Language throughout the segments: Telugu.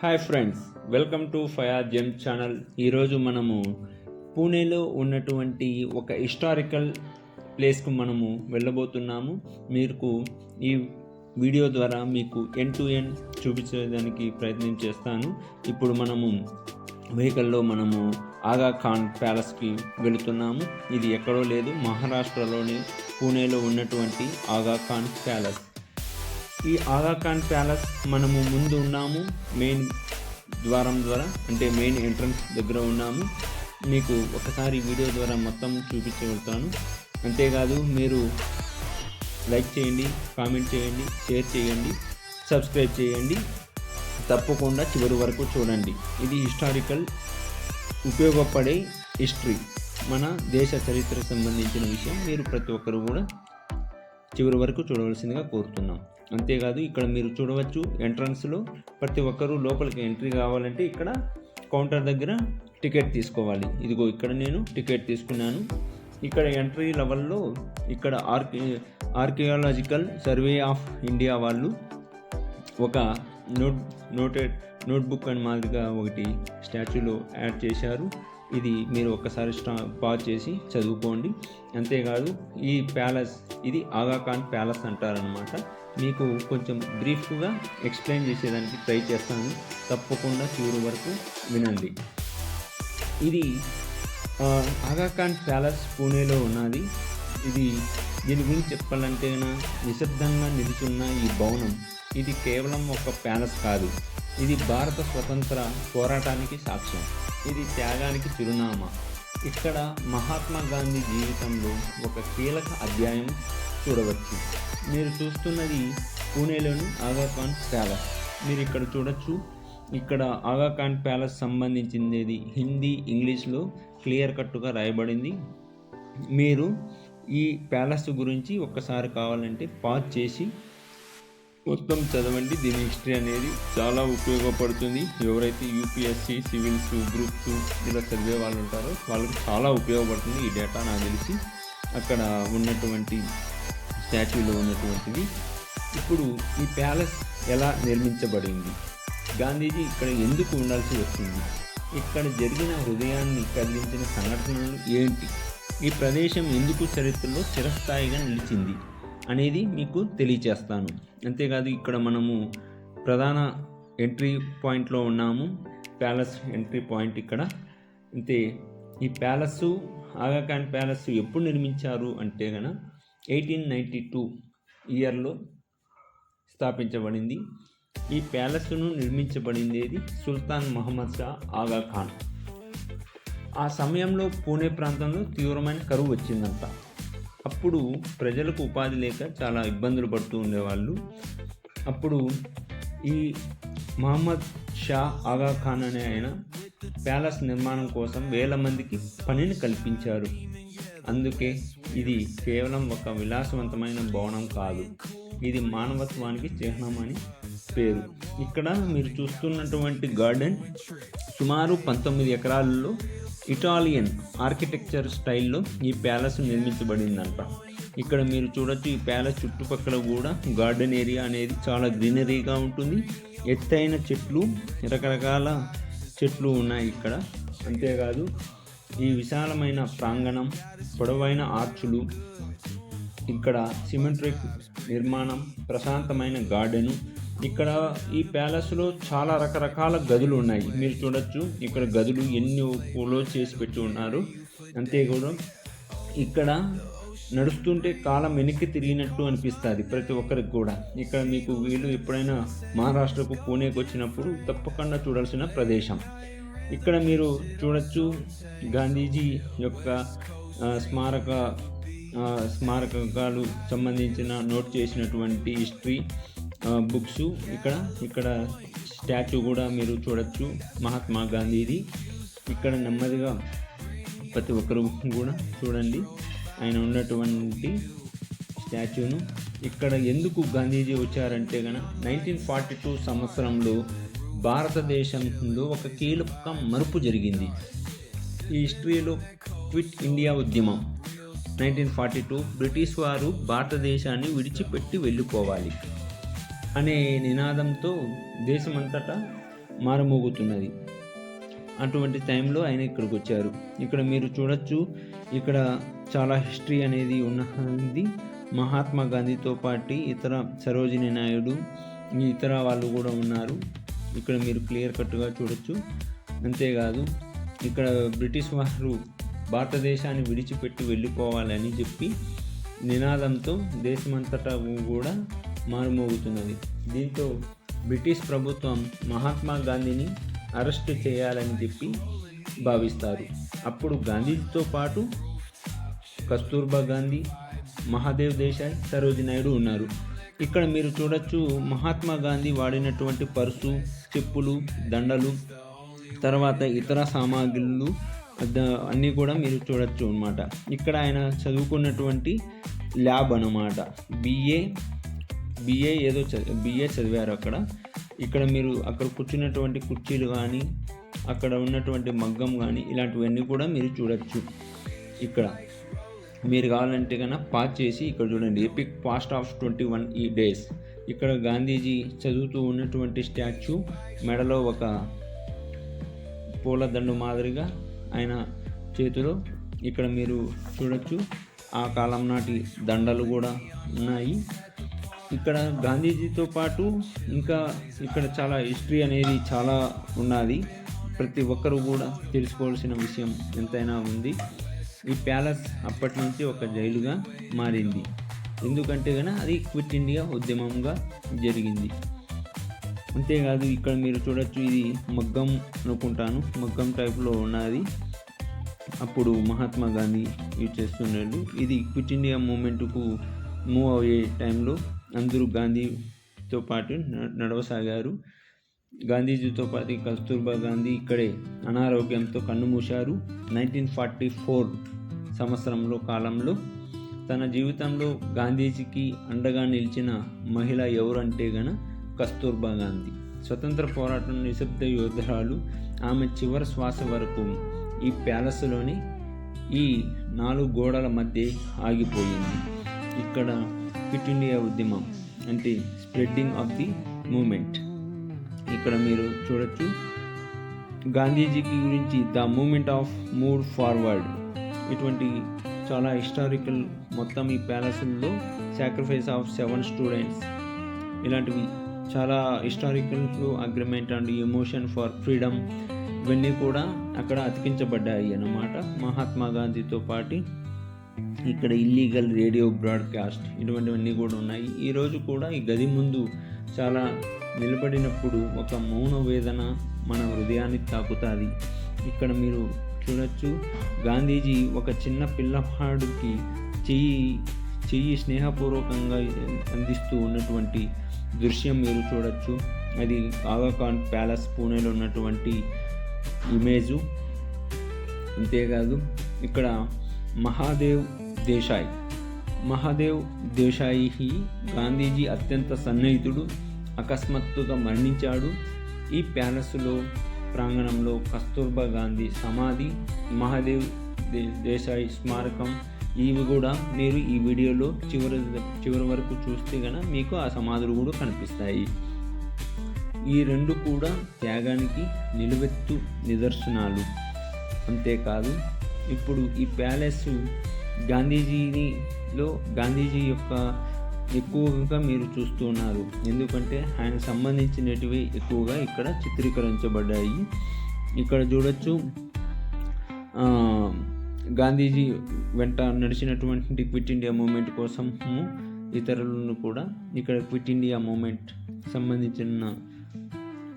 Hi friends welcome to faya gem channel. ఈరోజు మనము పూణేలో ఉన్నటువంటి ఒక హిస్టారికల్ ప్లేస్కు మనము వెళ్ళబోతున్నాము. మీకు ఈ వీడియో ద్వారా మీకు ఎన్ టు ఎన్ చూపించడానికి ప్రయత్నం చేస్తాను. ఇప్పుడు మనము వెహికల్లో మనము ఆగా ఖాన్ ప్యాలెస్కి వెళుతున్నాము. ఇది ఎక్కడో లేదు మహారాష్ట్రలోని పూణేలో ఉన్నటువంటి ఆగా ఖాన్ ప్యాలెస్. ఈ ఆగాఖాన్ ప్యాలెస్ మనము ముందు ఉన్నాము మెయిన్ ద్వారం ద్వారా అంటే మెయిన్ ఎంట్రన్స్ దగ్గర ఉన్నాము. మీకు ఒకసారి వీడియో ద్వారా మొత్తం చూపించగలుగుతాను అంతేకాదు మీరు లైక్ చేయండి కామెంట్ చేయండి షేర్ చేయండి సబ్స్క్రైబ్ చేయండి. తప్పకుండా చివరి వరకు చూడండి. ఇది హిస్టారికల్ ఉపయోగపడే హిస్టరీ. మన దేశ చరిత్రకు సంబంధించిన విషయం మీరు ప్రతి ఒక్కరు కూడా చివరి వరకు చూడవలసిందిగా కోరుతున్నాం. అంతేకాదు ఇక్కడ మీరు చూడవచ్చు ఎంట్రన్స్లో ప్రతి ఒక్కరూ లోపలికి ఎంట్రీ కావాలంటే ఇక్కడ కౌంటర్ దగ్గర టికెట్ తీసుకోవాలి. ఇదిగో ఇక్కడ నేను టికెట్ తీసుకున్నాను. ఇక్కడ ఎంట్రీ లెవెల్లో ఇక్కడ ఆర్కి ఆర్కియాలజికల్ సర్వే ఆఫ్ ఇండియా వాళ్ళు ఒక నోట్ నోటెడ్ నోట్బుక్ అని మాదిరిగా ఒకటి స్టాచ్యూలో యాడ్ చేశారు. ఇది మీరు ఒక్కసారి స్టా పాజ్ చేసి చదువుకోండి. అంతేకాదు ఈ ప్యాలెస్ ఇది ఆగాఖాన్ ప్యాలెస్ అంటారనమాట మీకు కొంచెం బ్రీఫ్గా ఎక్స్ప్లెయిన్ చేసేదానికి ట్రై చేస్తాను. తప్పకుండా చివరి వరకు వినండి. ఇది ఆగాఖాన్ ప్యాలెస్ పూణేలో ఉన్నది. ఇది దీని గురించి చెప్పాలంటే నిశ్శబ్దంగా నిలుచున్న ఈ భవనం ఇది కేవలం ఒక ప్యాలెస్ కాదు. ఇది భారత స్వతంత్ర పోరాటానికి సాక్ష్యం. ఇది త్యాగానికి చిరునామా. ఇక్కడ మహాత్మా గాంధీ జీవితంలో ఒక కీలక అధ్యాయం చూడవచ్చు. మీరు చూస్తున్నది పూణేలోని ఆగాఖాన్ ప్యాలెస్. మీరు ఇక్కడ చూడొచ్చు. ఇక్కడ ఆగాఖాన్ ప్యాలెస్ సంబంధించింది హిందీ ఇంగ్లీష్లో క్లియర్ కట్టుగా రాయబడింది. మీరు ఈ ప్యాలెస్ గురించి ఒక్కసారి కావాలంటే పాజ్ చేసి మొత్తం చదవండి. దీని హిస్టరీ అనేది చాలా ఉపయోగపడుతుంది. ఎవరైతే యూపీఎస్సి సివిల్స్ గ్రూప్స్ ఇలా చదివే వాళ్ళు ఉంటారో వాళ్ళకి చాలా ఉపయోగపడుతుంది. ఈ డేటా నాకు తెలిసి అక్కడ ఉన్నటువంటి స్టాచ్యూలో ఉన్నటువంటిది. ఇప్పుడు ఈ ప్యాలెస్ ఎలా నిర్మించబడింది? గాంధీజీ ఇక్కడ ఎందుకు ఉండాల్సి వచ్చింది? ఇక్కడ జరిగిన హృదయాన్ని కదిలించిన సంఘటనలు ఏంటి? ఈ ప్రదేశం ఎందుకు చరిత్రలో చిరస్థాయిగా నిలిచింది? అనేది మీకు తెలియచేస్తాను. అంతేకాదు ఇక్కడ మనము ప్రధాన ఎంట్రీ పాయింట్లో ఉన్నాము. ప్యాలెస్ ఎంట్రీ పాయింట్ ఇక్కడ. అంతే ఈ ప్యాలెస్ ఆగాఖాన్ ప్యాలెస్ ఎప్పుడు నిర్మించారు అంటే గన ఎయిటీన్ నైంటీ టూ ఇయర్లో స్థాపించబడింది. ఈ ప్యాలెస్ను నిర్మించబడింది సుల్తాన్ మహమ్మద్ షా ఆగాఖాన్. ఆ సమయంలో పూణే ప్రాంతంలో తీవ్రమైన కరువు వచ్చిందంట. అప్పుడు ప్రజలకు ఉపాధి లేక చాలా ఇబ్బందులు పడుతూ ఉండేవాళ్ళు. అప్పుడు ఈ మహమ్మద్ షా ఆగా ఖాన్ అనే ఆయన ప్యాలెస్ నిర్మాణం కోసం వేల మందికి పనిని కల్పించారు. అందుకే ఇది కేవలం ఒక విలాసవంతమైన భవనం కాదు. ఇది మానవత్వానికి చిహ్నం అని పేరు. ఇక్కడ మీరు చూస్తున్నటువంటి గార్డెన్ సుమారు పంతొమ్మిది ఎకరాల్లో ఇటాలియన్ ఆర్కిటెక్చర్ స్టైల్లో ఈ ప్యాలెస్ నిర్మించబడిందంట. ఇక్కడ మీరు చూడొచ్చు ఈ ప్యాలెస్ చుట్టుపక్కల కూడా గార్డెన్ ఏరియా అనేది చాలా గ్రీనరీగా ఉంటుంది. ఎత్తైన చెట్లు రకరకాల చెట్లు ఉన్నాయి ఇక్కడ. అంతేకాదు ఈ విశాలమైన ప్రాంగణం పొడవైన ఆర్చులు ఇక్కడ సిమెంట్రిక్ నిర్మాణం ప్రశాంతమైన గార్డెను ఇక్కడ ఈ ప్యాలెస్లో చాలా రకరకాల గదులు ఉన్నాయి. మీరు చూడొచ్చు ఇక్కడ గదులు ఎన్ని పూలో చేసి పెట్టి ఉన్నారు. అంతేకాకుండా ఇక్కడ నడుస్తుంటే కాలం వెనక్కి తిరిగినట్టు అనిపిస్తుంది ప్రతి ఒక్కరికి కూడా. ఇక్కడ మీకు వీళ్ళు ఎప్పుడైనా మహారాష్ట్రకు పూణేకి వచ్చినప్పుడు తప్పకుండా చూడాల్సిన ప్రదేశం. ఇక్కడ మీరు చూడొచ్చు గాంధీజీ యొక్క స్మారక స్మారకాలు సంబంధించిన నోట్ చేసినటువంటి హిస్టరీ. బుక్స్ ఇక్కడ ఇక్కడ స్టాచ్యూ కూడా మీరు చూడొచ్చు మహాత్మా గాంధీది. ఇక్కడ నెమ్మదిగా ప్రతి ఒక్కరు కూడా చూడండి. ఆయన ఉన్నటువంటి స్టాచ్యూను. ఇక్కడ ఎందుకు గాంధీజీ వచ్చారంటే గన నైన్టీన్ ఫార్టీ టూ సంవత్సరంలో భారతదేశంలో ఒక కీలక మరుపు జరిగింది. ఈ హిస్టరీలో క్విట్ ఇండియా ఉద్యమం. నైన్టీన్ ఫార్టీ టూ బ్రిటిష్ వారు భారతదేశాన్ని విడిచిపెట్టి వెళ్ళిపోవాలి. అనే నినాదంతో దేశమంతటా మారుమోగుతున్నది. అటువంటి టైంలో ఆయన ఇక్కడికి వచ్చారు ఇక్కడ మీరు చూడొచ్చు ఇక్కడ చాలా హిస్టరీ అనేది ఉన్నది మహాత్మా గాంధీతో పాటు ఇతర సరోజిని నాయుడు ఇతర వాళ్ళు కూడా ఉన్నారు. ఇక్కడ మీరు క్లియర్ కట్గా చూడొచ్చు. అంతేకాదు ఇక్కడ బ్రిటిష్ వారు భారతదేశాన్ని విడిచిపెట్టి వెళ్ళిపోవాలని చెప్పి నినాదంతో దేశమంతటా కూడా మారుమోగుతున్నది. దీంతో బ్రిటిష్ ప్రభుత్వం మహాత్మా గాంధీని అరెస్ట్ చేయాలని చెప్పి భావిస్తారు. అప్పుడు గాంధీతో పాటు కస్తూర్బా గాంధీ మహాదేవ్ దేశాయ్ సరోజి నాయుడు ఉన్నారు. ఇక్కడ మీరు చూడొచ్చు మహాత్మా గాంధీ వాడినటువంటి పర్సు చెప్పులు దండలు తర్వాత ఇతర సామాగ్రులు అన్నీ కూడా మీరు చూడొచ్చు అన్నమాట. ఇక్కడ ఆయన చదువుకున్నటువంటి ల్యాబ్ అన్నమాట. బిఏ బిఏ ఏదో చదివి బిఏ చదివారు అక్కడ. ఇక్కడ మీరు అక్కడ కూర్చున్నటువంటి కుర్చీలు కానీ అక్కడ ఉన్నటువంటి మగ్గం కానీ ఇలాంటివన్నీ కూడా మీరు చూడొచ్చు ఇక్కడ. మీరు కావాలంటే కన్నా పాస్ చేసి ఇక్కడ చూడండి epic past of twenty one ఈ డేస్ ఇక్కడ గాంధీజీ చదువుతూ ఉన్నటువంటి స్టాచ్యూ మెడలో ఒక పూలదండు మాదిరిగా ఆయన చేతిలో ఇక్కడ మీరు చూడొచ్చు. ఆ కాలం నాటి దండలు కూడా ఉన్నాయి. ఇక్కడ గాంధీజీతో పాటు ఇంకా ఇక్కడ చాలా హిస్టరీ అనేది చాలా ఉన్నది. ప్రతి ఒక్కరు కూడా తెలుసుకోవాల్సిన విషయం ఎంతైనా ఉంది. ఈ ప్యాలెస్ అప్పటి నుంచి ఒక జైలుగా మారింది. ఎందుకంటే కనుక అది క్విట్ ఇండియా ఉద్యమంగా జరిగింది. అంతేకాదు ఇక్కడ మీరు చూడొచ్చు ఇది మగ్గం అనుకుంటాను. మగ్గం టైప్లో ఉన్నది. అప్పుడు మహాత్మా గాంధీ యూజ్ చేస్తున్నాడు ఇది క్విట్ ఇండియా మూమెంట్కు మూవ్ అయ్యే టైంలో అందరూ గాంధీతో పాటు న- నడవసాగారు. గాంధీజీతో పాటు కస్తూర్బా గాంధీ ఇక్కడే అనారోగ్యంతో కన్నుమూశారు నైన్టీన్ ఫార్టీ ఫోర్ సంవత్సరంలో కాలంలో తన జీవితంలో గాంధీజీకి అండగా నిలిచిన మహిళ ఎవరంటే గన కస్తూర్బా గాంధీ. స్వతంత్ర పోరాటం నిశ్శబ్ద యోధురాలు. ఆమె చివరి శ్వాస వరకు ఈ ప్యాలెస్లోని ఈ నాలుగు గోడల మధ్య ఆగిపోయింది. ఇక్కడ క్విట్ ఇండియా ఉద్యమం అంటే స్ప్రెడ్డింగ్ ఆఫ్ ది మూమెంట్. ఇక్కడ మీరు చూడొచ్చు గాంధీజీకి గురించి the moment of mood forward. ఇటువంటి చాలా హిస్టారికల్ మొత్తం ఈ ప్యాలెస్లో సాక్రిఫైస్ ఆఫ్ సెవెన్ స్టూడెంట్స్. ఇలాంటివి చాలా historical agreement and emotion for freedom ఇవన్నీ కూడా అక్కడ అతికించబడ్డాయి అన్నమాట. మహాత్మా గాంధీతో పాటు ఇక్కడ ఇల్లీగల్ రేడియో బ్రాడ్కాస్ట్ ఇటువంటివన్నీ కూడా ఉన్నాయి. ఈరోజు కూడా ఈ గది ముందు చాలా నిలబడినప్పుడు ఒక మౌన వేదన మన హృదయాన్ని తాకుతుంది. ఇక్కడ మీరు చూడొచ్చు గాంధీజీ ఒక చిన్న పిల్లవాడికి చెయ్యి చెయ్యి స్నేహపూర్వకంగా అందిస్తూ ఉన్నటువంటి దృశ్యం మీరు చూడొచ్చు. అది ఆగాఖాన్ ప్యాలెస్ పూణేలో ఉన్నటువంటి ఇమేజు. అంతేకాదు ఇక్కడ మహాదేవ్ దేశాయ్. మహాదేవ్ దేశాయి గాంధీజీ అత్యంత సన్నిహితుడు అకస్మాత్తుగా మరణించాడు. ఈ ప్యాలెస్లో ప్రాంగణంలో కస్తూర్బా గాంధీ సమాధి మహాదేవ్ దేశాయ్ స్మారకం ఇవి కూడా మీరు ఈ వీడియోలో చివరి చివరి వరకు చూస్తే గన మీకు ఆ సమాధులు కూడా కనిపిస్తాయి. ఈ రెండు కూడా త్యాగానికి నిలువెత్తు నిదర్శనాలు. అంతేకాదు ఇప్పుడు ఈ ప్యాలెస్ గాంధీజీనిలో గాంధీజీ యొక్క ఎక్కువగా మీరు చూస్తున్నారు ఎందుకంటే ఆయన సంబంధించినటివి ఎక్కువగా ఇక్కడ చిత్రీకరించబడ్డాయి. ఇక్కడ చూడొచ్చు గాంధీజీ వెంట నడిచినటువంటి క్విట్ ఇండియా మూమెంట్ కోసము ఇతరులను కూడా ఇక్కడ క్విట్ ఇండియా మూమెంట్ సంబంధించిన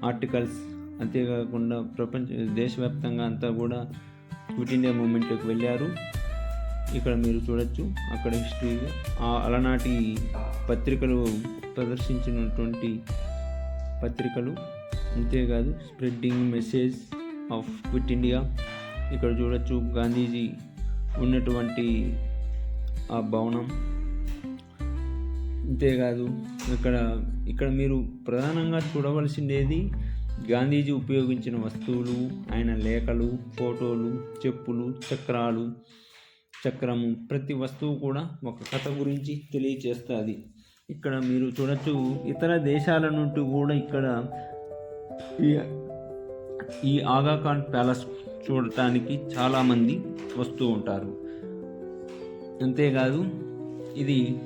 ఆర్టికల్స్ అంతేకాకుండా ప్రపంచ దేశవ్యాప్తంగా అంతా కూడా క్విట్ ఇండియా మూమెంట్లోకి వెళ్ళారు. ఇక్కడ మీరు చూడొచ్చు. అక్కడ హిస్టరీ అలనాటి పత్రికలు ప్రదర్శించినటువంటి పత్రికలు. అంతేకాదు spreading message of quit India ఇక్కడ చూడొచ్చు గాంధీజీ ఉన్నటువంటి ఆ భవనం. అంతేకాదు ఇక్కడ ఇక్కడ మీరు ప్రధానంగా చూడవలసిందేది గాంధీజీ ఉపయోగించిన వస్తువులు ఆయన లేఖలు ఫోటోలు చెప్పులు చక్రాలు చక్రము ప్రతి వస్తువు కూడా ఒక కథ గురించి తెలియచేస్తుంది. ఇక్కడ మీరు చూడొచ్చు ఇతర దేశాల నుండి కూడా ఇక్కడ ఈ ఈ ఆగాఖాన్ ప్యాలెస్ చూడటానికి చాలామంది వస్తూ ఉంటారు. అంతేకాదు ఇది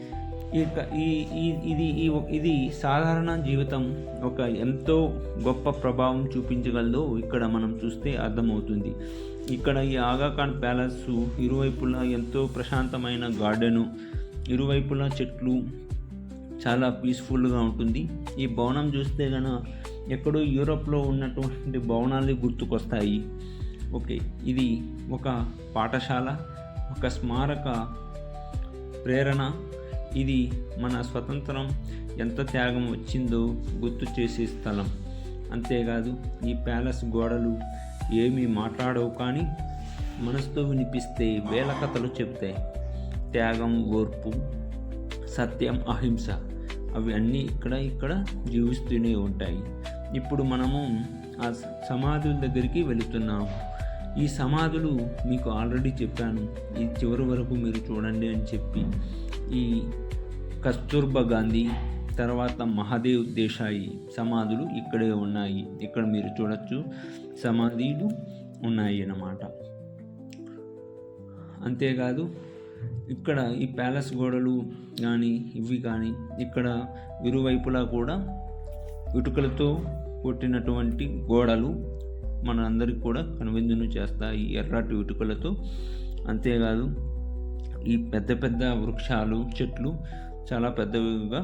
ఈ ఇది ఈ ఒక- ఇది సాధారణ జీవితం ఒక ఎంతో గొప్ప ప్రభావం చూపించగలదో ఇక్కడ మనం చూస్తే అర్థమవుతుంది. ఇక్కడ ఈ ఆగాఖాన్ ప్యాలెస్ ఇరువైపులా ఎంతో ప్రశాంతమైన గార్డెను ఇరువైపులా చెట్లు చాలా పీస్ఫుల్గా ఉంటుంది. ఈ భవనం చూస్తే గన ఎక్కడో యూరోప్లో ఉన్నటువంటి భవనాలు గుర్తుకొస్తాయి. ఓకే ఇది ఒక పాఠశాల ఒక స్మారక ప్రేరణ ఇది మన స్వతంత్రం ఎంత త్యాగం వచ్చిందో గుర్తు చేసే స్థలం. అంతేకాదు ఈ ప్యాలెస్ గోడలు ఏమీ మాట్లాడవు కానీ మనసుతో వినిపిస్తే వేల కథలు చెప్తాయి త్యాగం ఓర్పు సత్యం అహింస అవి అన్నీ ఇక్కడ ఇక్కడ జీవిస్తూనే ఉంటాయి. ఇప్పుడు మనము ఆ సమాధుల దగ్గరికి వెళుతున్నాము. ఈ సమాధులు మీకు ఆల్రెడీ చెప్పాను. ఈ చివరి వరకు మీరు చూడండి అని చెప్పి ఈ కస్తూర్బా గాంధీ తర్వాత మహాదేవ్ దేశాయి సమాధులు ఇక్కడే ఉన్నాయి. ఇక్కడ మీరు చూడొచ్చు. సమాధులు ఉన్నాయి అన్నమాట. అంతేకాదు ఇక్కడ ఈ ప్యాలెస్ గోడలు కానీ ఇవి కానీ ఇక్కడ ఇరువైపులా కూడా ఇటుకలతో కొట్టినటువంటి గోడలు మనందరికి కూడా కనువిందును చేస్తాయి. ఎర్రటి ఇటుకలతో. అంతేకాదు ఈ పెద్ద పెద్ద వృక్షాలు చెట్లు చాలా పెద్దవిగా